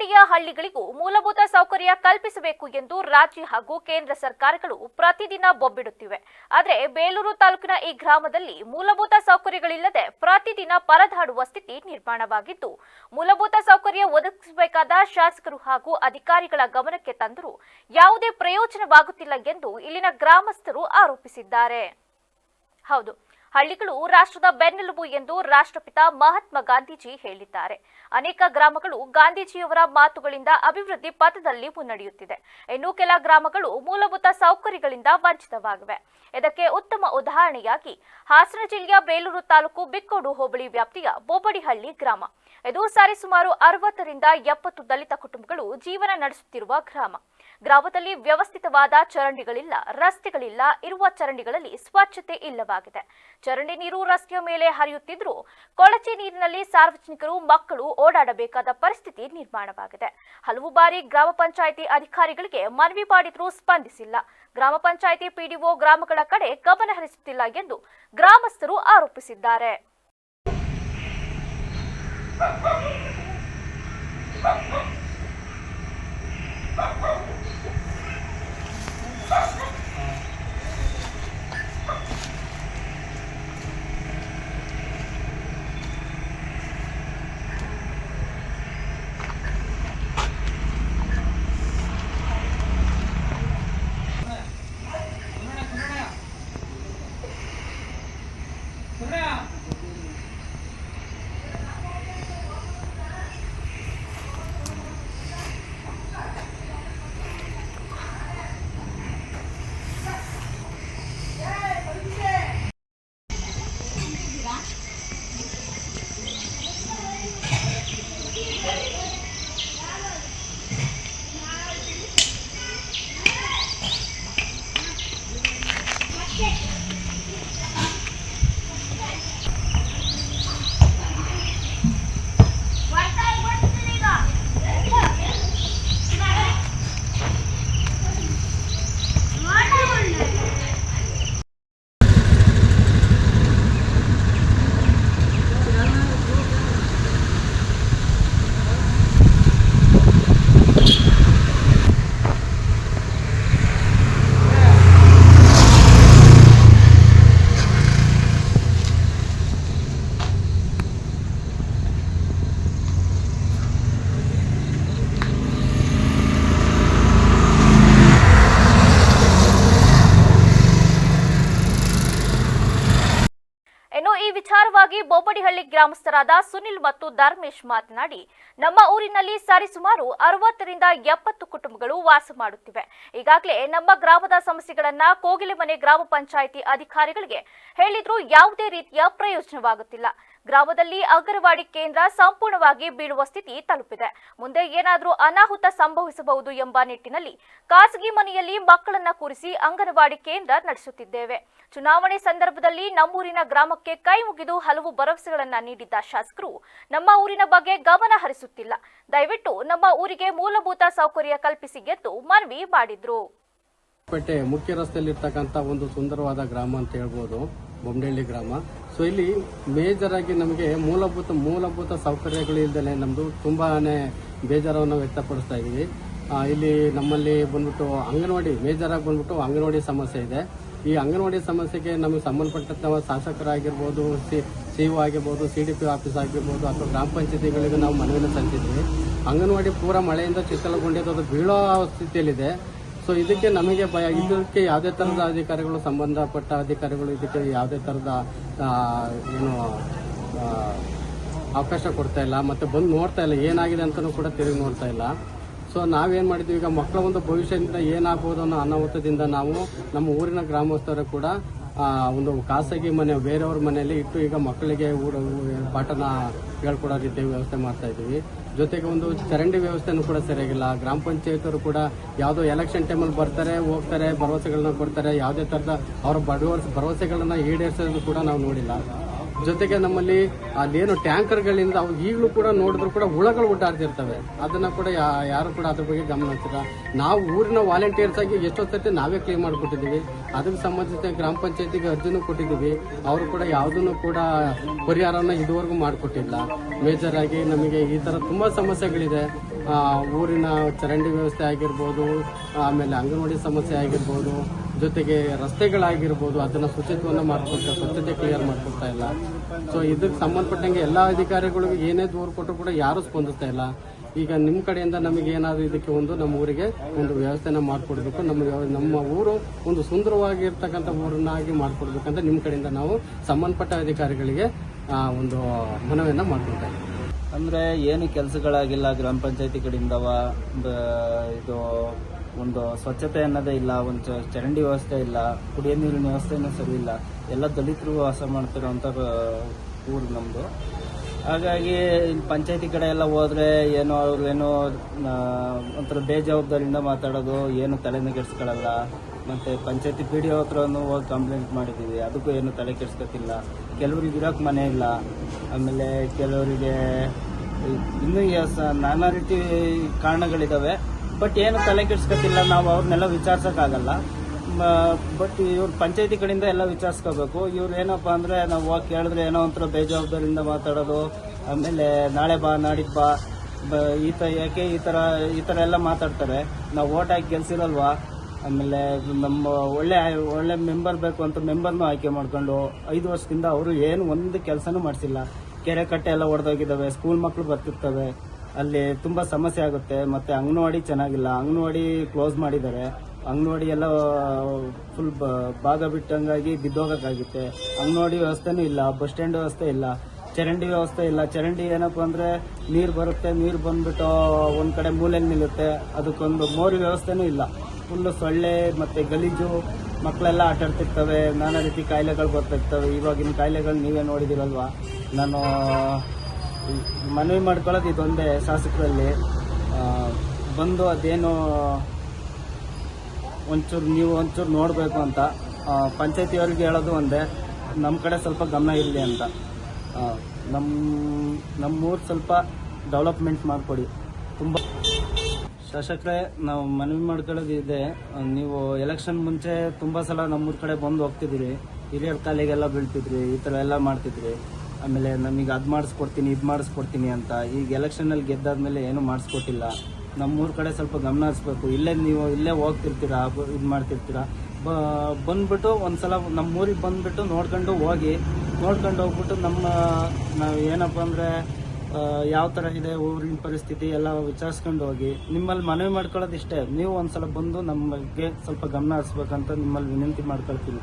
ಬೋಬಡಿಯ ಹಳ್ಳಿಗಳಿಗೂ ಮೂಲಭೂತ ಸೌಕರ್ಯ ಕಲ್ಪಿಸಬೇಕು ಎಂದು ರಾಜ್ಯ ಹಾಗೂ ಕೇಂದ್ರ ಸರ್ಕಾರಗಳು ಪ್ರತಿದಿನ ಬೊಬ್ಬಿಡುತ್ತಿವೆ. ಆದರೆ ಬೇಲೂರು ತಾಲೂಕಿನ ಈ ಗ್ರಾಮದಲ್ಲಿ ಮೂಲಭೂತ ಸೌಕರ್ಯಗಳಿಲ್ಲದೆ ಪ್ರತಿದಿನ ಪರದಾಡುವ ಸ್ಥಿತಿ ನಿರ್ಮಾಣವಾಗಿದ್ದು, ಮೂಲಭೂತ ಸೌಕರ್ಯ ಒದಗಿಸಬೇಕಾದ ಶಾಸಕರು ಹಾಗೂ ಅಧಿಕಾರಿಗಳ ಗಮನಕ್ಕೆ ತಂದರೂ ಯಾವುದೇ ಪ್ರಯೋಜನವಾಗುತ್ತಿಲ್ಲ ಎಂದು ಇಲ್ಲಿನ ಗ್ರಾಮಸ್ಥರು ಆರೋಪಿಸಿದ್ದಾರೆ. ಹೌದು. ಹಳ್ಳಿಗಳು ರಾಷ್ಟ್ರದ ಬೆನ್ನೆಲುಬು ಎಂದು ರಾಷ್ಟ್ರಪಿತ ಮಹಾತ್ಮ ಗಾಂಧೀಜಿ ಹೇಳಿದ್ದಾರೆ. ಅನೇಕ ಗ್ರಾಮಗಳು ಗಾಂಧೀಜಿಯವರ ಮಾತುಗಳಿಂದ ಅಭಿವೃದ್ಧಿ ಪಥದಲ್ಲಿ ಮುನ್ನಡೆಯುತ್ತಿದೆ. ಇನ್ನು ಕೆಲ ಗ್ರಾಮಗಳು ಮೂಲಭೂತ ಸೌಕರ್ಯಗಳಿಂದ ವಂಚಿತವಾಗಿವೆ. ಇದಕ್ಕೆ ಉತ್ತಮ ಉದಾಹರಣೆಯಾಗಿ ಹಾಸನ ಜಿಲ್ಲೆಯ ಬೇಲೂರು ತಾಲೂಕು ಬಿಕ್ಕೋಡು ಹೋಬಳಿ ವ್ಯಾಪ್ತಿಯ ಬೋಬಡಿಹಳ್ಳಿ ಗ್ರಾಮ. ಇದು ಸರಿಸುಮಾರು ಅರವತ್ತರಿಂದ ಎಪ್ಪತ್ತು ದಲಿತ ಕುಟುಂಬಗಳು ಜೀವನ ನಡೆಸುತ್ತಿರುವ ಗ್ರಾಮ. ಗ್ರಾಮದಲ್ಲಿ ವ್ಯವಸ್ಥಿತವಾದ ಚರಂಡಿಗಳಿಲ್ಲ, ರಸ್ತೆಗಳಿಲ್ಲ, ಇರುವ ಚರಂಡಿಗಳಲ್ಲಿ ಸ್ವಚ್ಛತೆ ಇಲ್ಲವಾಗಿದೆ. ಚರಂಡಿ ನೀರು ರಸ್ತೆಯ ಮೇಲೆ ಹರಿಯುತ್ತಿದ್ರೂ ಕೊಳಚೆ ನೀರಿನಲ್ಲಿ ಸಾರ್ವಜನಿಕರು, ಮಕ್ಕಳು ಓಡಾಡಬೇಕಾದ ಪರಿಸ್ಥಿತಿ ನಿರ್ಮಾಣವಾಗಿದೆ. ಹಲವು ಬಾರಿ ಗ್ರಾಮ ಪಂಚಾಯಿತಿ ಅಧಿಕಾರಿಗಳಿಗೆ ಮನವಿ ಮಾಡಿದರೂ ಸ್ಪಂದಿಸಿಲ್ಲ. ಗ್ರಾಮ ಪಂಚಾಯಿತಿ ಪಿಡಿಒ ಗ್ರಾಮಗಳ ಕಡೆ ಗಮನ ಹರಿಸುತ್ತಿಲ್ಲ ಎಂದು ಗ್ರಾಮಸ್ಥರು ಆರೋಪಿಸಿದ್ದಾರೆ. ವಿಚಾರವಾಗಿ ಬೊಬ್ಬಡಿಹಳ್ಳಿ ಗ್ರಾಮಸ್ಥರಾದ ಸುನಿಲ್ ಮತ್ತು ಧರ್ಮೇಶ್ ಮಾತನಾಡಿ, ನಮ್ಮ ಊರಿನಲ್ಲಿ ಸರಿಸುಮಾರು ಅರವತ್ತರಿಂದ ಎಪ್ಪತ್ತು ಕುಟುಂಬಗಳು ವಾಸ ಮಾಡುತ್ತಿವೆ. ಈಗಾಗಲೇ ನಮ್ಮ ಗ್ರಾಮದ ಸಮಸ್ಯೆಗಳನ್ನ ಕೋಗಿಲೆಮನೆ ಗ್ರಾಮ ಪಂಚಾಯಿತಿ ಅಧಿಕಾರಿಗಳಿಗೆ ಹೇಳಿದ್ರೂ ಯಾವುದೇ ರೀತಿಯ ಪ್ರಯೋಜನವಾಗುತ್ತಿಲ್ಲ. ಗ್ರಾಮದಲ್ಲಿ ಅಂಗನವಾಡಿ ಕೇಂದ್ರ ಸಂಪೂರ್ಣವಾಗಿ ಬೀಳುವ ಸ್ಥಿತಿ ತಲುಪಿದೆ. ಮುಂದೆ ಏನಾದರೂ ಅನಾಹುತ ಸಂಭವಿಸಬಹುದು ಎಂಬ ನಿಟ್ಟಿನಲ್ಲಿ ಖಾಸಗಿ ಮನೆಯಲ್ಲಿ ಮಕ್ಕಳನ್ನ ಕೂರಿಸಿ ಅಂಗನವಾಡಿ ಕೇಂದ್ರ ನಡೆಸುತ್ತಿದ್ದೇವೆ. ಚುನಾವಣೆ ಸಂದರ್ಭದಲ್ಲಿ ನಮ್ಮೂರಿನ ಗ್ರಾಮಕ್ಕೆ ಕೈ ಮುಗಿದು ಹಲವು ಭರವಸೆಗಳನ್ನ ನೀಡಿದ್ದ ಶಾಸಕರು, ನಮ್ಮ ಊರಿನ ಬಗ್ಗೆ ಗಮನ ಹರಿಸುತ್ತಿಲ್ಲ. ದಯವಿಟ್ಟು ನಮ್ಮ ಊರಿಗೆ ಮೂಲಭೂತ ಸೌಕರ್ಯ ಕಲ್ಪಿಸಿ ಗೆದ್ದು ಮನವಿ ಮಾಡಿದ್ರು. ಪೇಟೆ ಮುಖ್ಯ ರಸ್ತೆಯಲ್ಲಿ ಇರ್ತಕ್ಕಂಥ ಒಂದು ಸುಂದರವಾದ ಗ್ರಾಮ ಅಂತ ಹೇಳ್ಬೋದು. ಬೊಮ್ಮನಹಳ್ಳಿ ಗ್ರಾಮ. ಸೊ ಇಲ್ಲಿ ಮೇಜರ್ ಆಗಿ ನಮಗೆ ಮೂಲಭೂತ ಮೂಲಭೂತ ಸೌಕರ್ಯಗಳು ಇಲ್ದೇ ನಮ್ದು ತುಂಬಾನೇ ಬೇಜಾರವನ್ನು ವ್ಯಕ್ತಪಡಿಸ್ತಾ ಇದೀವಿ. ಆ, ಇಲ್ಲಿ ನಮ್ಮಲ್ಲಿ ಬಂದ್ಬಿಟ್ಟು ಅಂಗನವಾಡಿ ಮೇಜರಾಗಿ ಬಂದ್ಬಿಟ್ಟು ಅಂಗನವಾಡಿ ಸಮಸ್ಯೆ ಇದೆ. ಈ ಅಂಗನವಾಡಿ ಸಮಸ್ಯೆಗೆ ನಮಗೆ ಸಂಬಂಧಪಟ್ಟಂತ ಶಾಸಕರಾಗಿರ್ಬೋದು ಸಿ ಸಿ ಆಗಿರ್ಬೋದು ಸಿ ಡಿ ಪಿ ಆಫೀಸ್ ಆಗಿರ್ಬೋದು ಅಥವಾ ಗ್ರಾಮ ಪಂಚಾಯತಿಗಳಿಗೆ ನಾವು ಮನವಿಯನ್ನು ಸಲ್ಲಿಸಿದ್ವಿ. ಅಂಗನವಾಡಿ ಪೂರ ಮಳೆಯಿಂದ ಚಿತ್ತಲಗೊಂಡಿದ್ದು ಅದು ಬೀಳೋ ಸ್ಥಿತಿಯಲ್ಲಿದೆ. ಸೊ ಇದಕ್ಕೆ ನಮಗೆ ಭಯ, ಇದಕ್ಕೆ ಯಾವುದೇ ಥರದ ಅಧಿಕಾರಿಗಳು, ಸಂಬಂಧಪಟ್ಟ ಅಧಿಕಾರಿಗಳು ಇದಕ್ಕೆ ಯಾವುದೇ ಥರದ ಏನು ಅವಕಾಶ ಕೊಡ್ತಾ ಇಲ್ಲ. ಮತ್ತು ಬಂದು ನೋಡ್ತಾ ಇಲ್ಲ, ಏನಾಗಿದೆ ಅಂತಲೂ ಕೂಡ ತಿರುಗಿ ನೋಡ್ತಾ ಇಲ್ಲ. ಸೊ ನಾವೇನು ಮಾಡಿದ್ವಿ, ಈಗ ಮಕ್ಕಳ ಒಂದು ಭವಿಷ್ಯದಿಂದ ಏನಾಗ್ಬೋದು ಅನ್ನೋ ಅನಾಹುತದಿಂದ ನಾವು ನಮ್ಮ ಊರಿನ ಗ್ರಾಮಸ್ಥರು ಕೂಡ ಒಂದು ಖಾಸಗಿ ಮನೆ, ಬೇರೆಯವ್ರ ಮನೆಯಲ್ಲಿ ಇಟ್ಟು ಈಗ ಮಕ್ಕಳಿಗೆ ಊಟ, ಪಾಠನ ಹೇಳ್ಕೊಡೋ ರೀತಿ ವ್ಯವಸ್ಥೆ ಮಾಡ್ತಾ ಇದ್ದೀವಿ. ಜೊತೆಗೆ ಒಂದು ಚರಂಡಿ ವ್ಯವಸ್ಥೆನೂ ಕೂಡ ಸರಿಯಾಗಿಲ್ಲ. ಗ್ರಾಮ ಪಂಚಾಯತರು ಕೂಡ ಯಾವುದೋ ಎಲೆಕ್ಷನ್ ಟೈಮಲ್ಲಿ ಬರ್ತಾರೆ, ಹೋಗ್ತಾರೆ, ಭರವಸೆಗಳನ್ನ ಕೊಡ್ತಾರೆ, ಯಾವುದೇ ಥರದ ಅವರ ಬಡವರ್ಸ್ ಭರವಸೆಗಳನ್ನು ಈಡೇರಿಸೋದನ್ನು ಕೂಡ ನಾವು ನೋಡಿಲ್ಲ. ಜೊತೆಗೆ ನಮ್ಮಲ್ಲಿ ಅದೇನು ಟ್ಯಾಂಕರ್ಗಳಿಂದ ಅವು ಈಗಲೂ ಕೂಡ ನೋಡಿದ್ರು ಕೂಡ ಹುಳಗಳು ಓಡಾಡ್ತಿರ್ತವೆ ಅದನ್ನ ಕೂಡ ಯಾರು ಕೂಡ ಅದ್ರ ಬಗ್ಗೆ ಗಮನ ಹಚ್ಚಿಲ್ಲ ನಾವು ಊರಿನ ವಾಲಂಟಿಯರ್ಸ್ ಆಗಿ ಎಷ್ಟೋ ಸರ್ತಿ ನಾವೇ ಕ್ಲೀನ್ ಮಾಡಿಕೊಟ್ಟಿದ್ದೀವಿ. ಅದಕ್ಕೆ ಸಂಬಂಧಿಸಿದ ಗ್ರಾಮ ಪಂಚಾಯತಿಗೆ ಅರ್ಜಿನೂ ಕೊಟ್ಟಿದ್ದೀವಿ. ಅವರು ಕೂಡ ಯಾವುದನ್ನು ಕೂಡ ಪರಿಹಾರನ ಇದುವರೆಗೂ ಮಾಡಿಕೊಟ್ಟಿಲ್ಲ. ಮೇಜರ್ ಆಗಿ ನಮಗೆ ಈ ತರ ತುಂಬಾ ಸಮಸ್ಯೆಗಳಿದೆ. ಊರಿನ ಚರಂಡಿ ವ್ಯವಸ್ಥೆ ಆಗಿರ್ಬೋದು, ಆಮೇಲೆ ಅಂಗನವಾಡಿ ಸಮಸ್ಯೆ ಆಗಿರ್ಬೋದು ಜೊತೆಗೆ ರಸ್ತೆಗಳಾಗಿರ್ಬೋದು, ಅದನ್ನ ಶುಚಿತ್ವವನ್ನು ಮಾಡ್ಕೊಡ್ತಾ ಸ್ವಚ್ಛತೆ ಕ್ಲಿಯರ್ ಮಾಡ್ಕೊಡ್ತಾ ಇಲ್ಲ. ಸೊ ಇದಕ್ಕೆ ಸಂಬಂಧಪಟ್ಟಂಗೆ ಎಲ್ಲ ಅಧಿಕಾರಿಗಳಿಗೂ ಏನೇ ದೂರು ಕೊಟ್ಟರು ಕೂಡ ಯಾರು ಸ್ಪಂದಿಸ್ತಾ ಇಲ್ಲ. ಈಗ ನಿಮ್ಮ ಕಡೆಯಿಂದ ನಮಗೆ ಏನಾದರೂ ಇದಕ್ಕೆ ಒಂದು, ನಮ್ಮ ಊರಿಗೆ ಒಂದು ವ್ಯವಸ್ಥೆನ ಮಾಡಿಕೊಡ್ಬೇಕು. ನಮ್ಮ ನಮ್ಮ ಊರು ಒಂದು ಸುಂದರವಾಗಿರ್ತಕ್ಕಂಥ ಊರನ್ನಾಗಿ ಮಾಡಿಕೊಡ್ಬೇಕಂತ ನಿಮ್ಮ ಕಡೆಯಿಂದ ನಾವು ಸಂಬಂಧಪಟ್ಟ ಅಧಿಕಾರಿಗಳಿಗೆ ಒಂದು ಮನವಿಯನ್ನು ಮಾಡ್ಕೊಳ್ತಾ ಇದ್ದೀವಿ. ಅಂದರೆ ಏನು ಕೆಲಸಗಳಾಗಿಲ್ಲ, ಗ್ರಾಮ ಪಂಚಾಯತಿ ಕಡೆಯಿಂದವ ಇದು ಒಂದು ಸ್ವಚ್ಛತೆ ಅನ್ನೋದೇ ಇಲ್ಲ ಒಂದು ಚರಂಡಿ ವ್ಯವಸ್ಥೆ ಇಲ್ಲ ಕುಡಿಯೋ ನೀರಿನ ವ್ಯವಸ್ಥೆನೂ ಸರಿ ಇಲ್ಲ. ಎಲ್ಲ ದಲಿತರು ವಾಸ ಮಾಡ್ತಿರೋಂಥ ಊರು ನಮ್ಮದು ಹಾಗಾಗಿ ಇಲ್ಲಿ ಪಂಚಾಯತಿ ಕಡೆ ಎಲ್ಲ ಹೋದರೆ ಏನೋ ಅವ್ರು ಏನೋ ಆ, ಒಂಥರ ಬೇಜವಾಬ್ದಾರಿಯಿಂದ ಮಾತಾಡೋದು ಏನು ತಲೆನೇ ಕೆಡಿಸ್ಕೊಳ್ಳಲ್ಲ ಮತ್ತು ಪಂಚಾಯತಿ ಪಿ ಡಿ ಹತ್ರನೂ ಹೋಗಿ ಕಂಪ್ಲೇಂಟ್ ಮಾಡಿದ್ದೀವಿ ಅದಕ್ಕೂ ಏನು ತಲೆ ಕೆಡಿಸ್ಕೊತಿಲ್ಲ. ಕೆಲವ್ರಿಗೆ ಇರೋಕೆ ಮನೆ ಇಲ್ಲ. ಆಮೇಲೆ ಕೆಲವರಿಗೆ ಇನ್ನೂ ನಾನಾ ರೀತಿ ಕಾರಣಗಳಿದಾವೆ. ಬಟ್ ಏನು ತಲೆ ಕೆಡಿಸ್ಕೊತಿಲ್ಲ, ನಾವು ಅವ್ರನ್ನೆಲ್ಲ ವಿಚಾರಿಸೋಕ್ಕಾಗಲ್ಲ. ಬಟ್ ಇವ್ರ ಪಂಚಾಯತಿ ಕಡೆಯಿಂದ ಎಲ್ಲ ವಿಚಾರಿಸ್ಕೋಬೇಕು. ಇವ್ರು ಏನಪ್ಪ ಅಂದ್ರೆ ನಾವು ಹೋಗಿ ಕೇಳಿದ್ರೆ ಏನೋ ಒಂಥರ ಬೇಜವಾಬ್ದಾರಿಯಿಂದ ಮಾತಾಡೋದು, ಆಮೇಲೆ ನಾಳೆ ಬಾ, ನಾಡಿದ್ದು ಬಾ ಈ ತ, ಯಾಕೆ ಈ ಥರ ಈ ಥರ ಎಲ್ಲ ಮಾತಾಡ್ತಾರೆ. ನಾವು ಓಟ್ ಹಾಕಿ ಗೆಲ್ಸಿರಲ್ವಾ? ಆಮೇಲೆ ನಮ್ಮ ಒಳ್ಳೆ ಒಳ್ಳೆ ಮೆಂಬರ್ ಬೇಕು ಅಂತ ಮೆಂಬರ್ನೂ ಆಯ್ಕೆ ಮಾಡ್ಕೊಂಡು ಐದು ವರ್ಷದಿಂದ ಅವರು ಏನು ಒಂದು ಕೆಲಸನೂ ಮಾಡಿಸಿಲ್ಲ. ಕೆರೆ ಕಟ್ಟೆ ಎಲ್ಲ ಒಡೆದೋಗಿದ್ದಾವೆ, ಸ್ಕೂಲ್ ಮಕ್ಕಳು ಬರ್ತಿರ್ತವೆ. ಅಲ್ಲಿ ತುಂಬಾ ಸಮಸ್ಯೆ ಆಗುತ್ತೆ. ಮತ್ತೆ ಅಂಗನವಾಡಿ ಚೆನ್ನಾಗಿಲ್ಲ. ಅಂಗನವಾಡಿ ಕ್ಲೋಸ್ ಮಾಡಿದ್ದಾರೆ. ಅಂಗನವಾಡಿ ಎಲ್ಲ ಫುಲ್ ಭಾಗ ಬಿಟ್ಟಂಗಾಗಿ ಬಿದ್ದೋಗಕ್ಕಾಗುತ್ತೆ. ಅಂಗನವಾಡಿ ವ್ಯವಸ್ಥೆನೂ ಇಲ್ಲ. ಬಸ್ ಸ್ಟ್ಯಾಂಡ್ ವ್ಯವಸ್ಥೆ ಇಲ್ಲ. ಚರಂಡಿ ವ್ಯವಸ್ಥೆ ಇಲ್ಲ. ಚರಂಡಿ ಏನಪ್ಪ ಅಂದ್ರೆ ನೀರು ಬರುತ್ತೆ. ನೀರು ಬಂದ್ಬಿಟ್ಟು ಒಂದ್ ಕಡೆ ಮೂಲೆಯಲ್ಲಿ ನಿಲ್ಲುತ್ತೆ. ಅದಕ್ಕೊಂದು ಮೋರಿ ವ್ಯವಸ್ಥೆನೂ ಇಲ್ಲ. ಫುಲ್ ಸೊಳ್ಳೆ ಮತ್ತೆ ಗಲೀಜು ಮಕ್ಕಳೆಲ್ಲ ಆಟ ಆಡ್ತಿರ್ತವೆ. ನಾನಾ ರೀತಿ ಕಾಯಿಲೆಗಳು ಬರ್ತಿರ್ತವೆ. ಇವಾಗಿನ ಕಾಯಿಲೆಗಳು ನೀವೇ ನೋಡಿದಿರಲ್ವಾ? ನಾನು ಮನವಿ ಮಾಡ್ಕೊಳ್ಳೋದು ಇದೊಂದೇ ಶಾಸಕರಲ್ಲಿ. ಬಂದು ಅದೇನು ಒಂಚೂರು ನೀವು ಒಂಚೂರು ನೋಡಬೇಕು ಅಂತ. ಪಂಚಾಯತಿಯವ್ರಿಗೆ ಹೇಳೋದು ಒಂದೇ ನಮ್ಮ ಕಡೆ ಸ್ವಲ್ಪ ಗಮನ ಇರಲಿ ಅಂತ. ನಮ್ಮ ನಮ್ಮೂರು ಸ್ವಲ್ಪ ಡೆವಲಪ್ಮೆಂಟ್ ಮಾಡಿಕೊಡಿ. ತುಂಬ ಶಾಸಕರೇ, ನಾವು ಮನವಿ ಮಾಡ್ಕೊಳ್ಳೋದು ಇದೆ. ನೀವು ಎಲೆಕ್ಷನ್ ಮುಂಚೆ ತುಂಬ ಸಲ ನಮ್ಮೂರ ಕಡೆ ಬಂದು ಹೋಗ್ತಿದ್ರಿ ಹಿರಿಯರ ಕಾಲಿಗೆಲ್ಲ ಬೀಳ್ತಿದ್ರಿ, ಈ ಥರ ಎಲ್ಲ ಮಾಡ್ತಿದ್ರಿ. ಆಮೇಲೆ ನಮಗೆ ಅದು ಮಾಡಿಸ್ಕೊಡ್ತೀನಿ, ಇದು ಮಾಡಿಸ್ಕೊಡ್ತೀನಿ ಅಂತ. ಈಗ ಎಲೆಕ್ಷನಲ್ಲಿ ಗೆದ್ದಾದ್ಮೇಲೆ ಏನೂ ಮಾಡಿಸ್ಕೊಟ್ಟಿಲ್ಲ. ನಮ್ಮೂರ ಕಡೆ ಸ್ವಲ್ಪ ಗಮನ ಹರಿಸ್ಬೇಕು. ಇಲ್ಲೇ ನೀವು ಇಲ್ಲೇ ಹೋಗ್ತಿರ್ತೀರಾ ಇದು ಮಾಡ್ತಿರ್ತೀರಾ? ಬ ಬಂದ್ಬಿಟ್ಟು ಒಂದ್ಸಲ ನಮ್ಮ ಊರಿಗೆ ಬಂದ್ಬಿಟ್ಟು ನೋಡ್ಕೊಂಡು ಹೋಗಿ, ನೋಡ್ಕೊಂಡು ಹೋಗ್ಬಿಟ್ಟು ನಮ್ಮ, ನಾವು ಏನಪ್ಪ ಅಂದರೆ ಯಾವ ಥರ ಇದೆ ಊರಿನ ಪರಿಸ್ಥಿತಿ ಎಲ್ಲ ವಿಚಾರಿಸ್ಕೊಂಡು ಹೋಗಿ ನಿಮ್ಮಲ್ಲಿ ಮನವಿ ಮಾಡ್ಕೊಳ್ಳೋದು ಇಷ್ಟೇ. ನೀವು ಒಂದ್ಸಲ ಬಂದು ನಮ್ಮ ಬಗ್ಗೆ ಸ್ವಲ್ಪ ಗಮನ ಹರಿಸ್ಬೇಕಂತ ನಿಮ್ಮಲ್ಲಿ ವಿನಂತಿ ಮಾಡ್ಕೊಳ್ತೀನಿ.